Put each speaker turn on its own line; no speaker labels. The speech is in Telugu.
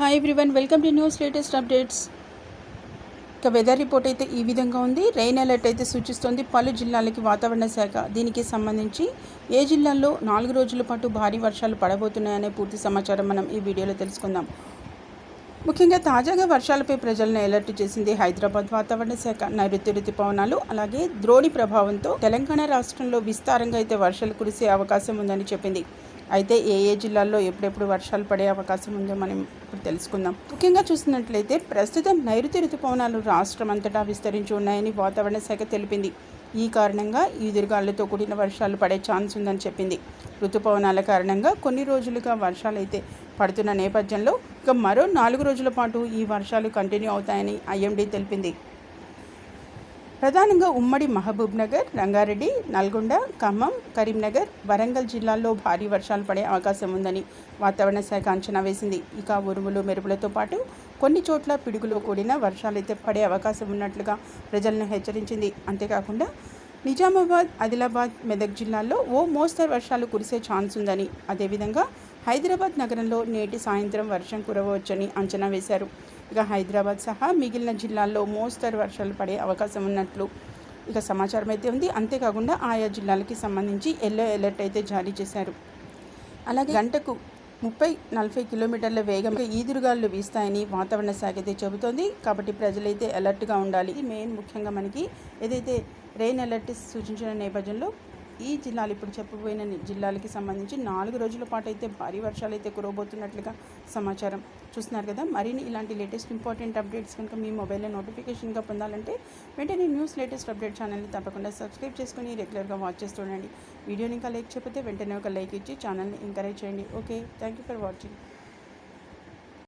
Hi everyone welcome to news latest updates ఇక వెదర్ రిపోర్ట్ అయితే ఈ విధంగా ఉంది. రెయిన్ అలర్ట్ అయితే సూచిస్తోంది. పలు జిల్లాలకి వాతావరణ శాఖ దీనికి సంబంధించి ఏ జిల్లాల్లో నాలుగు రోజుల పాటు భారీ వర్షాలు పడబోతున్నాయనే పూర్తి సమాచారం మనం ఈ వీడియోలో తెలుసుకుందాం. ముఖ్యంగా తాజాగా వర్షాలపై ప్రజలను అలర్ట్ చేసింది హైదరాబాద్ వాతావరణ శాఖ. నైరుతి రుతుపవనాలు అలాగే ద్రోణి ప్రభావంతో తెలంగాణ రాష్ట్రంలో విస్తారంగా అయితే వర్షాలు కురిసే అవకాశం ఉందని చెప్పింది. అయితే ఏ ఏ జిల్లాల్లో ఎప్పుడెప్పుడు వర్షాలు పడే అవకాశం ఉందో మనం ఇప్పుడు తెలుసుకుందాం. ముఖ్యంగా చూసినట్లయితే ప్రస్తుతం నైరుతి రుతుపవనాలు రాష్ట్రం అంతటా విస్తరించి ఉన్నాయని వాతావరణ శాఖ తెలిపింది. ఈ కారణంగా ఈదురుగాలులతో కూడిన వర్షాలు పడే ఛాన్స్ ఉందని చెప్పింది. ఋతుపవనాల కారణంగా కొన్ని రోజులుగా వర్షాలు అయితే పడుతున్న నేపథ్యంలో ఇక మరో నాలుగు రోజుల పాటు ఈ వర్షాలు కంటిన్యూ అవుతాయని ఐఎండీ తెలిపింది. ప్రధానంగా ఉమ్మడి మహబూబ్ నగర్ రంగారెడ్డి నల్గొండ ఖమ్మం కరీంనగర్ వరంగల్ జిల్లాల్లో భారీ వర్షాలు పడే అవకాశం ఉందని వాతావరణ శాఖ అంచనా వేసింది. ఇక ఉరుములు మెరుపులతో పాటు కొన్ని చోట్ల పిడుగులు కూడిన వర్షాలైతే పడే అవకాశం ఉన్నట్లుగా ప్రజలను హెచ్చరించింది. అంతేకాకుండా నిజామాబాద్ ఆదిలాబాద్ మెదక్ జిల్లాల్లో ఓ మోస్తరు వర్షాలు కురిసే ఛాన్స్ ఉందని అదేవిధంగా హైదరాబాద్ నగరంలో నేటి సాయంత్రం వర్షం కురవవచ్చని అంచనా వేశారు. ఇక హైదరాబాద్ సహా మిగిలిన జిల్లాల్లో మోస్తరు వర్షాలు పడే అవకాశం ఉన్నట్లు ఇక సమాచారం అయితే ఉంది. అంతేకాకుండా ఆయా జిల్లాలకి సంబంధించి ఎల్లో అలర్ట్ అయితే జారీ చేశారు. అలాగే గంటకు ముప్పై నలభై కిలోమీటర్ల వేగంగా ఈదురుగాలు వీస్తాయని వాతావరణ శాఖ అయితే చెబుతోంది. కాబట్టి ప్రజలైతే అలర్ట్గా ఉండాలి. మెయిన్ ముఖ్యంగా మనకి ఏదైతే రెయిన్ అలర్ట్ సూచించిన నేపథ్యంలో ఈ జిల్లాలు ఇప్పుడు చెప్పబోయిన జిల్లాలకి సంబంధించి నాలుగు రోజుల పాటు అయితే భారీ వర్షాలు అయితే కురవబోతున్నట్లుగా సమాచారం చూస్తున్నారు కదా. మరిన్ని ఇలాంటి లేటెస్ట్ ఇంపార్టెంట్ అప్డేట్స్ కనుక మీ మొబైల్లో నోటిఫికేషన్గా పొందాలంటే వెంటనే న్యూస్ లేటెస్ట్ అప్డేట్ ఛానల్ని తప్పకుండా సబ్స్క్రైబ్ చేసుకొని రెగ్యులర్గా వాచ్ చేస్తుండండి వీడియోని ఇంకా లైక్ చెప్పితే వెంటనే ఒక లైక్ ఇచ్చి ఛానల్ని ఎంకరేజ్ చేయండి. Okay thank you for watching.